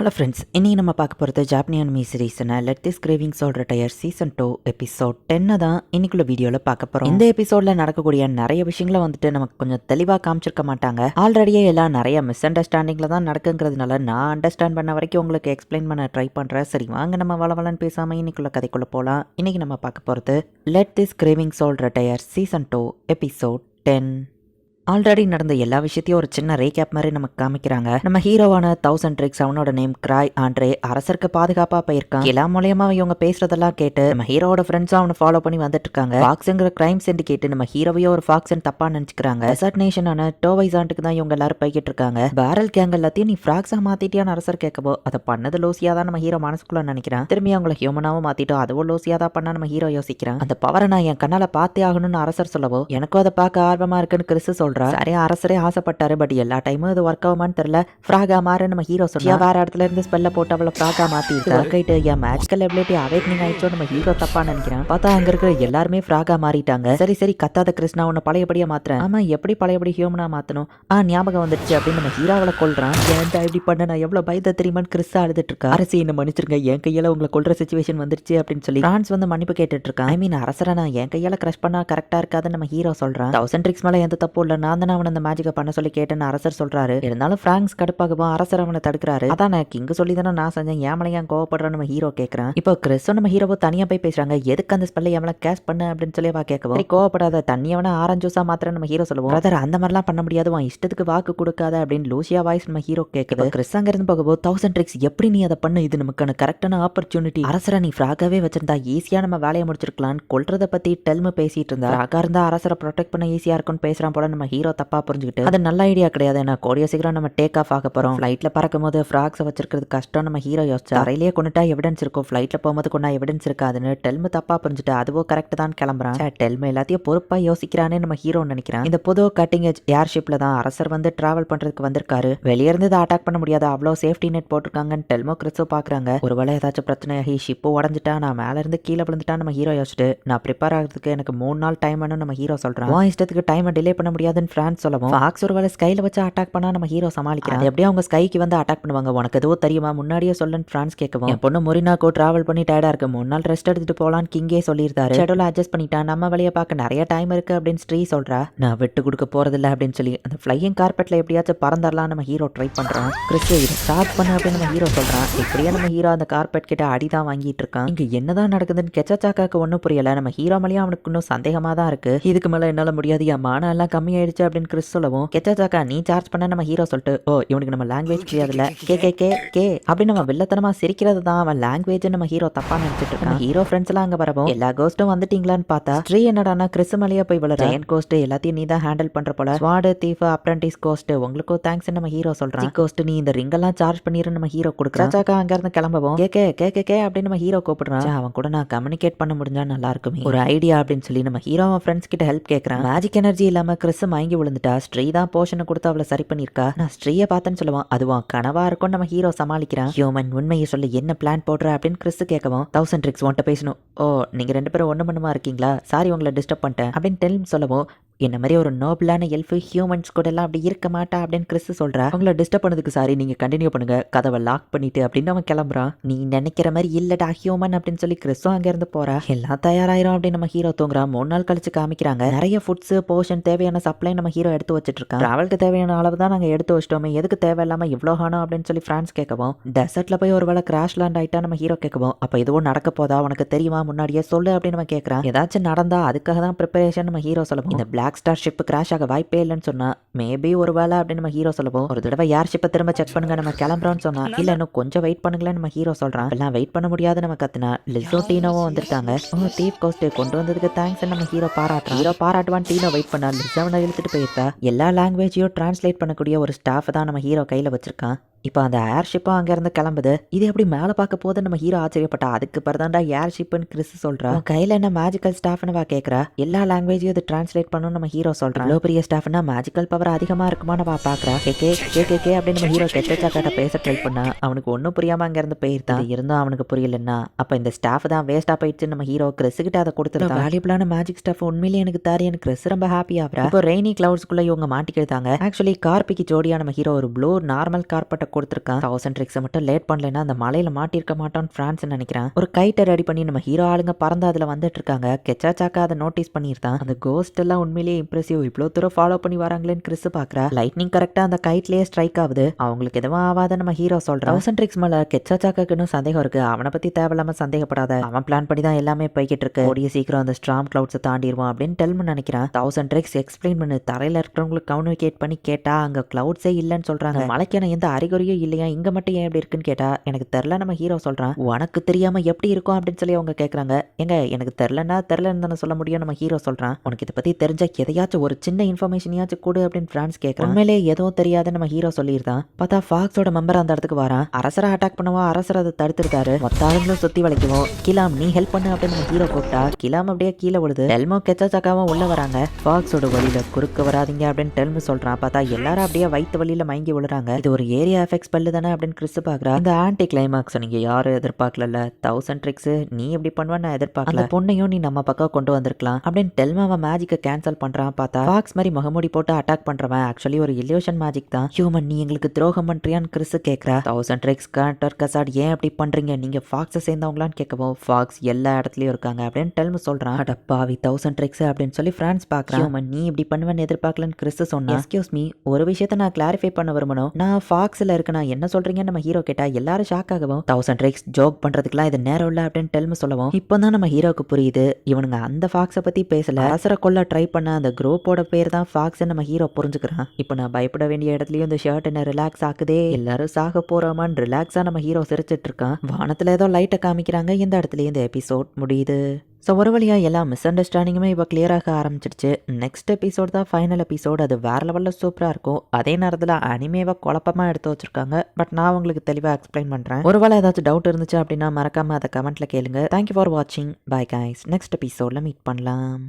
Hello friends இன்றைக்கி நம்ம பார்க்க போகிறது ஜாப்னியான் மீ சீரீஸ்னா லெட் திஸ் கிரேவிங் சொல்கிற டயர் சீசன் டூ எபிசோட் டென்னை தான் இன்னைக்குள்ள வீடியோவில் பார்க்க போகிறோம் இந்த எபிசோடில் நடக்கக்கூடிய நிறைய விஷயங்களை வந்துட்டு நமக்கு கொஞ்சம் தெளிவாக காமிச்சிருக்க மாட்டாங்க. ஆல்ரெடியே எல்லாம் நிறைய மிஸ் அண்டர்ஸ்டாண்டிங்கில் தான் நடக்குங்கிறதுனால நான் அண்டர்ஸ்டாண்ட் பண்ண வரைக்கும் உங்களுக்கு எக்ஸ்பிளைன் பண்ண ட்ரை பண்ணுறேன் சரி வாங்க நம்ம வளவலன்னு பேசாமல் இன்னைக்குள்ள கதைக்குள்ளே போகலாம் இன்றைக்கி நம்ம பார்க்க போகிறது லெட் திஸ் கிரேவிங் சொல்கிற retire season two episode ten already நடந்த எல்லா விஷயத்தையும் ஒரு சின்ன ரேகேப் மாதிரி நமக்கு காமிக்கிறாங்க. நம்ம ஹீரோவான தௌசண்ட் ட்ரிக்ஸ் அவனோட நேம் கிராய் ஆண்ட்ரே அரசருக்கு பாதுகாப்பா போயிருக்கான். எல்லா மூலியமா இவங்க பேசுறதெல்லாம் கேட்டு நம்ம ஹீரோட ஃப்ரெண்ட்ஸும் அவனை ஃபாலோ பண்ணி வந்துட்டு இருக்காங்க. ஃபாக்ஸுங்கிற கிரைம் கேட்டு நம்ம ஹீரோவையோ ஒரு ஃபாக்ஸ்ன்னு தப்பா நினைச்சுக்கிறாங்க. டெசர்ட் நேஷனான டோவைசான்ட்டுக்கு தான் இவங்க எல்லாரும் போய்கிட்டு இருக்காங்க. பேரல் கேங் எல்லாத்தையும் நீ ஃப்ராக்ஸா மாத்திட்டியான்னு அரசர் கேட்கவோ அதை பண்ணது லோசியா தான் நம்ம ஹீரோ மனசுக்குள்ள நினைக்கிறான். திரும்பி அவங்கள ஹியூமனாவும் மாத்திட்டோம் அதுவும் லோசியா தான் பண்ணா நம்ம ஹீரோ யோசிக்கிறான். அந்த பவரை நான் என் கண்ணால பார்த்தே ஆகணும்னு அரசர் சொல்லவோ எனக்கும் அதை பார்க்க ஆர்வமா இருக்குன்னு கிறிஸ் சொல்றா சரி அரசரே ஆசைப்பட்டாரு பட் எல்லா டைமும் இது ஒர்க் ஆகுமான்னு தெரியல. ஃப்ராகா மாறு நம்ம ஹீரோ சொன்னா வேற இடத்துல இருந்து ஸ்பெல்ல போட்டு அவளை ஃப்ராகா மாத்தி ஒர்க் ஆயிட்டு என் மேஜிக்கல் எபிலிட்டி அவேக்னிங் ஆயிடுச்சோ நம்ம ஹீரோ தப்பா நினைக்கிறேன். பார்த்தா அங்க இருக்கிற எல்லாருமே ஃப்ராகா மாறிட்டாங்க. சரி சரி கத்தாத கிருஷ்ணா உன்னை பழையபடியா மாத்துறேன். ஆமா எப்படி பழையபடி ஹியூமனா மாத்தணும்? ஆ ஞாபகம் வந்துருச்சு அப்படின்னு நம்ம ஹீரோவளை கொல்றான். ஏன்டா இப்படி பண்ண? நான் எவ்வளவு பயந்த தெரியுமான்னு கிறிஸ் அழுதுட்டு இருக்கா அரசி என்ன மன்னிச்சிருங்க. என் கையால உங்களை கொல்ற சுச்சுவேஷன் வந்துருச்சு அப்படின்னு சொல்லி பிரான்ஸ் வந்து மன்னிப்பு கேட்டுட்டு இருக்கான் ஐ மீன் அரசரை நான் என் கையால கிரஷ் பண்ணா கரெக்டா இருக்காதுன்னு நம்ம ஹீரோ சொல்றான். தௌசண்ட் ட்ரிக்ஸ் மேல எந்த தப்பு இல்ல நான் தானே அவனை அந்த மேஜிக்கை பண்ண சொல்லி கேட்டேன்னு அரசர் சொல்றாரு. இருந்தாலும் பிராங்க்ஸ் கடுப்பாகவும் அரசர் அவனை தடுக்கிறாரு. அதான் நான் சொல்லி தானே நான் செஞ்சேன். ஏமலை ஏன் கோவப்படுறேன் நம்ம ஹீரோ கேட்கறேன் இப்போ கிறிஸ்டோ நம்ம ஹீரோவோ தனியா போய் பேசுறாங்க. எதுக்கு அந்த ஸ்பெல்ல ஏமலை கேஷ் பண்ண அப்படின்னு சொல்லி வா கேட்கவும். கோவப்படாத. தண்ணி ஆரஞ்சு ஜூஸா மாத்திரம் நம்ம ஹீரோ சொல்லுவோம். பிரதர் அந்த மாதிரிலாம் பண்ண முடியாது. உன் இஷ்டத்துக்கு வாக்கு கொடுக்காத அப்படின்னு லூசியா வாய்ஸ் நம்ம ஹீரோ கேட்குது கிறிஸ் அங்க இருந்து போகும்போது தௌசண்ட் ட்ரிக்ஸ் எப்படி நீ அதை பண்ணு? இது நமக்கான கரெக்டான ஆப்பர்ச்சுனிட்டி அரசரை நீ ஃப்ராகாவே வச்சிருந்தா ஈஸியா நம்ம வேலையை முடிச்சிருக்கலாம் கொல்றத பத்தி டெல்மு பேசிட்டு இருந்தா. ஃப்ராகா இருந்தா அரசரை ப்ரொடெக்ட் பண்ண ஈஸியா இருக்கும்னு பேசுறான் போல நம்ம ஹீரோ தப்பா புரிஞ்சுக்கிட்டு அது நல்ல ஐடியா கிடையாது. ஏன்னா கோடிய சீக்கிரம் நம்ம டேக் ஆஃப் ஆக போறோம். ஃபிளைட்ல பறக்கும் போது ஃப்ராக்ஸை வச்சிருக்கிறது கஷ்டம். நம்ம ஹீரோ யோசிச்சு அறையிலேயே கொண்டுட்டா எவிடன்ஸ் இருக்கும். ஃபிளைட்ல போகும்போது கொண்டா எவிடன்ஸ் இருக்காதுன்னு டெல்மு தப்பா புரிஞ்சுட்டு அதுவோ கரெக்ட் தான் கிளம்புறான். டெல்மு எல்லாத்தையும் பொறுப்பா யோசிக்கிறானே நம்ம ஹீரோ நினைக்கிறான். இந்த புது கட்டிங் எஜ் ஏர்ஷிப்ல தான் அரசர் வந்து டிராவல் பண்றதுக்கு வந்திருக்காரு. வெளியே இருந்து இதை அட்டாக் பண்ண முடியாது. அவ்வளோ சேஃப்டி நெட் போட்டிருக்காங்கன்னு டெல்மோ கிறிஸோ பாக்குறாங்க. ஒருவேளை ஏதாச்சும் பிரச்சனை பிரச்சனையாகி ஷிப்பு உடஞ்சிட்டா நான் மேல இருந்து கீழே விழுந்துட்டா நம்ம ஹீரோ யோசிச்சுட்டு நான் ப்ரிப்பேர் ஆகிறதுக்கு எனக்கு மூணு நாள் டைம் வேணும் நம்ம ஹீரோ சொல்றான். இஷ்டத்துக்கு டைமை டிலே பண்ண முடியாது. முடியாதுன்னு ஃப்ரான்ஸ் சொல்லவும் ஃபாக்ஸ் ஒரு வேலை ஸ்கைல வச்சு அட்டாக் பண்ணா நம்ம ஹீரோ சமாளிக்கிறான். எப்படியும் அவங்க ஸ்கைக்கு வந்து அட்டாக் பண்ணுவாங்க. உனக்கு எதுவோ தெரியுமா? முன்னாடியே சொல்லுன்னு ஃப்ரான்ஸ் கேட்கவும் என் பொண்ணு மொரினாக்கோ டிராவல் பண்ணி டயர்டா இருக்கு. மூணு நாள் ரெஸ்ட் எடுத்துட்டு போலான்னு கிங்கே சொல்லியிருந்தாரு. ஷெடியூல் அட்ஜஸ்ட் பண்ணிட்டான். நம்ம வழியை பார்க்க நிறைய டைம் இருக்கு அப்படின்னு ஸ்ரீ சொல்றா. நான் விட்டு கொடுக்க போறதில்ல அப்படின்னு சொல்லி அந்த ஃப்ளையிங் கார்பெட்ல எப்படியாச்சும் பறந்துடலாம் நம்ம ஹீரோ ட்ரை பண்றான் கிறிஸ்து இதை ஸ்டார்ட் பண்ணு அப்படின்னு நம்ம ஹீரோ சொல்றான். இப்படியே நம்ம ஹீரோ அந்த கார்பெட் கிட்ட அடிதான் வாங்கிட்டு இருக்கான்? இங்க என்னதான் நடக்குதுன்னு கெச்சாச்சாக்காக்கு ஒன்றும் புரியல. நம்ம ஹீரோ மேலேயும் அவனுக்கு இன்னும் சந்தேகமா தான் இருக்கு. இதுக்கு மேல என்னால முடியாது. என் மானம் எல்லாம் கம்மியாயிடுச்சு. அப்படின்னு கிறிஸ் சொல்லவும் கெச்சாச்சாக்கா நீ சார்ஜ் பண்ண நம்ம ஹீரோ சொல்லிட்டு ஓ இவனுக்கு நம்ம லாங்குவேஜ் தெரியாதுல்ல கே கே கே கே அப்படின்னு நம்ம வில்லத்தனமா சிரிக்கிறது தான் அவன் லாங்குவேஜ் நம்ம ஹீரோ தப்பா நினைச்சிட்டு இருக்கான். ஹீரோ ஃப்ரெண்ட்ஸ் எல்லாம் அங்க வரவும் எல்லா கோஸ்ட்டும் வந்துட்டீங்களான்னு பார்த்தா ஸ்ரீ என்னடானா கிறிஸ் மலையா போய் வளர ஜெயன் கோஸ்ட் எல்லாத்தையும் நீ தான் ஹேண்டில் பண்ற போல. ஸ்வாடு தீஃப் அப்ரண்டிஸ் கோஸ்ட் உங்களுக்கும் தேங்க்ஸ் நம்ம ஹீரோ சொல்றான். கோஸ்ட் நீ இந்த ரிங் எல்லாம் சார்ஜ் பண்ணிரு நம்ம ஹீரோ கொடுக்குறான். சாக்கா அங்க இருந்து கிளம்பவும். கே கே கே கே அப்படின்னு நம்ம ஹீரோ கூப்பிடுறான். அவன் கூட நான் கம்யூனிகேட் பண்ண முடிஞ்சா நல்லா இருக்குமே. ஒரு ஐடியா அப்படின்னு சொல்லி நம்ம ஹீரோ அவன் ஃப்ரெண்ட்ஸ் கிட்ட ஹெல்ப் கேட்கறான் மேஜிக் எனர்ஜி இல்லாம கிறிஸ் மயங்கி விழுந்துட்டா? ஸ்ரீ தான் போஷனை கொடுத்து அவளை சரி பண்ணிருக்கா நான் ஸ்ரீயை பார்த்தேன்னு சொல்லுவான். அதுவும் கனவா இருக்கும் நம்ம ஹீரோ சமாளிக்கிறான் ஹியூமன் உண்மையை சொல்லி. என்ன பிளான் போடுற அப்படின்னு கிறிஸ் கேட்கவும் தௌசண்ட் ட்ரிக்ஸ் ஒன்ட்ட பேசணும். ஓ நீங்க ரெண்டு பேரும் ஒன்னும் பண்ணுமா இருக்கீங்களா? சாரி உங்களை டிஸ்டர்ப் பண்ணிட்டேன். அப்படின்னு டெல்ம் சொல்லவும் என்ன மாதிரி ஒரு நோபிளான எல்ஃபு ஹியூமன்ஸ் கூட எல்லாம் அப்படி இருக்க மாட்டா அப்படின்னு கிறிஸ் சொல்றா. அவங்கள டிஸ்டர்ப் பண்ணதுக்கு சாரி நீங்க கண்டினியூ பண்ணுங்க. கதவை லாக் பண்ணிட்டு அப்படின்னு அவன் கிளம்புறான். நீ நினைக்கிற மாதிரி இல்லடா ஹியூமன் அப்படின்னு சொல்லி கிறிஸும் அங்க இருந்து போறா. எல்லாம் தயாராயிரும் அப்படின்னு நம்ம ஹீரோ தூங்குறான் மூணு நாள் கழிச்சு காமிக்கிறாங்க. நிறைய ஃபுட்ஸ் போர்ஷன் தேவையான சப்ளை நம்ம ஹீரோ எடுத்து வச்சிட்டு இருக்கான் டிராவலுக்கு தேவையான அளவு தான் நாங்க எடுத்து வச்சிட்டோமே. எதுக்கு தேவையில்லாம இவ்வளோ ஹானோ அப்படின்னு சொல்லி ஃப்ரான்ஸ் கேட்கவும் டெசர்ட்ல போய் ஒரு வேளை கிராஷ் லேண்ட் ஆயிட்டா? நம்ம ஹீரோ கேட்கவும் அப்ப இதுவும் நடக்க போதா? உனக்கு தெரியுமா? முன்னாடியே சொல்லு அப்படின்னு நம்ம கேட்கறான். ஏதாச்சும் நடந்தா அதுக்காக தான் ப்ரிப்பரேஷன் நம்ம ஹீரோ சொல்லவும். இந்த பிளாக் ஸ்டார் ஷிப்பு கிராஷ் ஆக வாய்ப்பே இல்லைன்னு சொன்னா மேபி ஒரு வேளை அப்படின்னு நம்ம ஹீரோ சொல்லவும் ஒரு தடவை யார் ஷிப்பை திரும்ப செக் பண்ணுங்க. நம்ம கிளம்புறோம்னு சொன்னா இல்ல இன்னும் கொஞ்சம் வெயிட் பண்ணுங்களேன் நம்ம ஹீரோ சொல்றான். எல்லாம் வெயிட் பண்ண முடியாது நம்ம கத்துனா. லிசோ டீனோவும் வந்திருக்காங்க. ஓ தீப் கோஸ்ட் கொண்டு வந்ததுக்கு தேங்க்ஸ் நம்ம ஹீரோ பாராட்டுறான். ஹீரோ பாராட்டுவான் டீனோ வெயிட் பண்ணா லிசோனை இழுத்துட்டு போயிருக்கா எல்லா லாங்குவேஜையும் டிரான்ஸ்லேட் பண்ணக்கூடிய ஒரு ஸ்டாஃப் தான் நம்ம ஹீரோ கையில வச்சிருக்கான். இப்போ அந்த ஏர்ஷிப்பும் அங்கேருந்து கிளம்புது. இது எப்படி மேலே பார்க்க போது நம்ம ஹீரோ ஆச்சரியப்பட்டா. அதுக்கு பிறதாண்டா ஏர்ஷிப்னு கிறிஸ் உன் கையில் என்ன மேஜிக்கல் ஸ்டாஃப்னு வா கேட்குறா எல்லா லாங்குவேஜையும் இது டிரான்ஸ்லேட் பண்ணணும் நம்ம ஹீரோ சொல்றான். இவ்வளோ பெரிய ஸ்டாஃப்னா மேஜிக்கல் பவர் அதிகமாக இருக்குமான்னு வா பார்க்குறா K K K K K அப்படின்னு நம்ம ஹீரோ கெட்ட பேச ட்ரை பண்ணா அவனுக்கு ஒன்றும் புரியாமல் அங்கேருந்து போயிருந்தான். இருந்தும் அவனுக்கு புரியலன்னா அப்போ இந்த ஸ்டாஃப் தான் வேஸ்ட்டாக போயிடுச்சு நம்ம ஹீரோ கிறிஸ் கிட்ட அதை கொடுத்துருந்தா வேல்யூபிளான மேஜிக் ஸ்டாஃப் உண்மையிலேயே எனக்கு தாரி எனக்கு கிறிஸ் ரொம்ப ஹாப்பி ஆகிறா. இப்போ ரெய்னி கிளவுட்ஸ்குள்ளே இவங்க மாட்டிக்கிட்டாங்க ஆக்சுவலி கார்பிக்கு ஜோடியா நம்ம ஹீரோ ஒரு ப்ளூ நார்மல் கார்பெட்டை கொடுத்துருக்கான். தௌசண்ட் ட்ரிக்ஸை மட்டும் லேட் பண்ணலைன்னா அந்த மலையில மாட்டிருக்க மாட்டோம்னு பிரான்ஸ் நினைக்கிறேன். ஒரு கைட்டை ரெடி பண்ணி நம்ம ஹீரோ ஆளுங்க பறந்து அதுல வந்துட்டு இருக்காங்க. கெச்சா சாக்கா அதை நோட்டீஸ் பண்ணியிருந்தான். அந்த கோஸ்ட் எல்லாம் உண்மையிலேயே இம்ப்ரெசிவ் இவ்வளோ தூரம் ஃபாலோ பண்ணி வராங்களேன்னு கிறிஸ் பாக்குறா. லைட்னிங் கரெக்டா அந்த கைட்லயே ஸ்ட்ரைக் ஆகுது. அவங்களுக்கு எதுவும் ஆகாத நம்ம ஹீரோ சொல்றான். தௌசண்ட் ட்ரிக்ஸ் மேல கெச்சா சாக்காக்குன்னு சந்தேகம் இருக்கு. அவனை பத்தி தேவையில்லாம சந்தேகப்படாத. அவன் பிளான் பண்ணி தான் எல்லாமே போய்கிட்டு இருக்கு. கூடிய சீக்கிரம் அந்த ஸ்ட்ராம் கிளவுட்ஸை தாண்டிடுவான் அப்படின்னு டெல்மு நினைக்கிறான். தௌசண்ட் ட்ரிக்ஸ் எக்ஸ்பிளைன் பண்ணு. தரையில இருக்கிறவங்களுக்கு கம்யூனிகேட் பண்ணி கேட்டா அங்க கிளவுட்ஸே இல்லைன்னு சொல்றாங்க. மலைக்கான எந்த அறிகுறியும் இல்லையா? இங்க மட்டும் ஏன் எப்படி இருக்குன்னு கேட்டா எனக்கு தெரில நம்ம ஹீரோ சொல்றான். உனக்கு தெரியாம எப்படி இருக்கும் அப்படின்னு சொல்லி அவங்க கேக்குறாங்க. எங்க எனக்கு தெரிலன்னா தெரிலன்னு தானே சொல்ல முடியும் நம்ம ஹீரோ சொல்றான். உனக்கு இதை பத்தி தெரிஞ்ச எதையாச்சும் ஒரு சின்ன இன்ஃபர்மேஷனையாச்சும் கொடு அப்படின்னு பிரான்ஸ் கேட்கறான் உண்மையிலே எதுவும் தெரியாத நம்ம ஹீரோ சொல்லியிருந்தான். பார்த்தா ஃபாக்ஸோட மெம்பர் அந்த இடத்துக்கு வரான். அரசரை அட்டாக் பண்ணுவோம் அரசர் அதை தடுத்துருக்காரு. மொத்த ஆளுங்களும் சுத்தி வளைக்குவோம். கிலாம் நீ ஹெல்ப் பண்ணு அப்படின்னு நம்ம ஹீரோ கூப்பிட்டா கிலாம் அப்படியே கீழே விழுது. டெல்மோ கெச்சா சக்காவும் உள்ள வராங்க. ஃபாக்ஸோட வழியில குறுக்க வராதீங்க அப்படின்னு டெல்மு சொல்றான். பார்த்தா எல்லாரும் அப்படியே வயிற்று வழியில மயங்கி விழுறாங்க. இது ஒரு ஏரியா எஃபெக்ட்ஸ் பல்லு தானே அப்படின்னு கிறிஸ் பாக்குறா இந்த ஆன்டி கிளைமாக்ஸ் நீங்க யாரும் எதிர்பார்க்கல தௌசண்ட் ட்ரிக்ஸ் நீ எப்படி பண்ணுவேன்னு நான் எதிர்பார்க்கல. பொண்ணையும் நீ நம்ம பக்கம் கொண்டு வந்திருக்கலாம் அப்படின்னு டெல்மாவை மேஜிக்கை கேன்சல் பண்றான். பார்த்தா ஃபாக்ஸ் மாதிரி முகமூடி போட்டு அட்டாக் பண்ணுறவன் ஆக்சுவலி ஒரு இல்யூஷன் மேஜிக் தான். ஹியூமன் நீ எங்களுக்கு துரோகம் பண்றியான்னு கிறிஸ் கேட்கறா தௌசண்ட் ட்ரிக்ஸ் கேரக்டர் கசாட் ஏன் அப்படி பண்ணுறீங்க நீங்கள் ஃபாக்ஸை சேர்ந்தவங்களான்னு கேட்கவும் ஃபாக்ஸ் எல்லா இடத்துலையும் இருக்காங்க அப்படின்னு டெல்மு சொல்கிறான் அட வி தௌசண்ட் ட்ரிக்ஸ் அப்படின்னு சொல்லி ஃப்ரான்ஸ் பார்க்குறான். ஹியூமன் நீ இப்படி பண்ணுவேன்னு எதிர்பார்க்கலன்னு கிறிஸ் சொன்னா எக்ஸ்கியூஸ் மீ ஒரு விஷயத்த நான் கிளாரிஃபை பண்ண விரும்பணும். நான் ஃபாக்ஸில் இருக்க நான் என்ன சொல்கிறீங்கன்னு நம்ம ஹீரோ கேட்டால் எல்லாரும் ஷாக் ஆகவும் தௌசண்ட் ட்ரிக்ஸ் ஜோக் பண்ணுறதுக்குலாம் இது நேரம் இல்லை அப்படின்னு டெல்மு சொல்லவும் இப்போ தான் நம்ம ஹீரோக்கு புரியுது. இவனுங்க அந்த ஃபாக்ஸை பற்றி பேசல. அரசரை கொள்ள ட்ரை பண்ண அந்த குரூப்போட பேர் தான் ஃபாக்ஸ் நம்ம ஹீரோ புரிஞ்சுக்கிறேன். இப்போ நான் பயப்பட வேண்டிய இடத்துலயும் இந்த ஷர்ட் என்ன ரிலாக்ஸ் ஆக்குதே. எல்லாரும் சாக போறோமான்னு ரிலாக்ஸா நம்ம ஹீரோ சிரிச்சிட்டு இருக்கான். வானத்துல ஏதோ லைட்டை காமிக்கிறாங்க. இந்த இடத்துல இந்த எபிசோட் முடியுது. ஸோ ஒரு வழியாக எல்லா மிஸ் அண்டர்ஸ்டாண்டிங்குமே இப்போ கிளியராக ஆரம்பிச்சிடுச்சு. நெக்ஸ்ட் எபிசோட் தான் ஃபைனல் எபிசோட் அது வேற லெவலில் சூப்பராக இருக்கும். அதே நேரத்தில் அனிமேவை குழப்பமாக எடுத்து வச்சிருக்காங்க. பட் நான் உங்களுக்கு தெளிவாக எக்ஸ்பிளைன் பண்ணுறேன் ஒரு வேளை ஏதாச்சும் டவுட் இருந்துச்சு அப்படின்னா மறக்காமல் அதை கமெண்ட்டில் கேளுங்க. தேங்க்யூ ஃபார் வாட்சிங் பை கைஸ் நெக்ஸ்ட் எபிசோடில் மீட் பண்ணலாம்.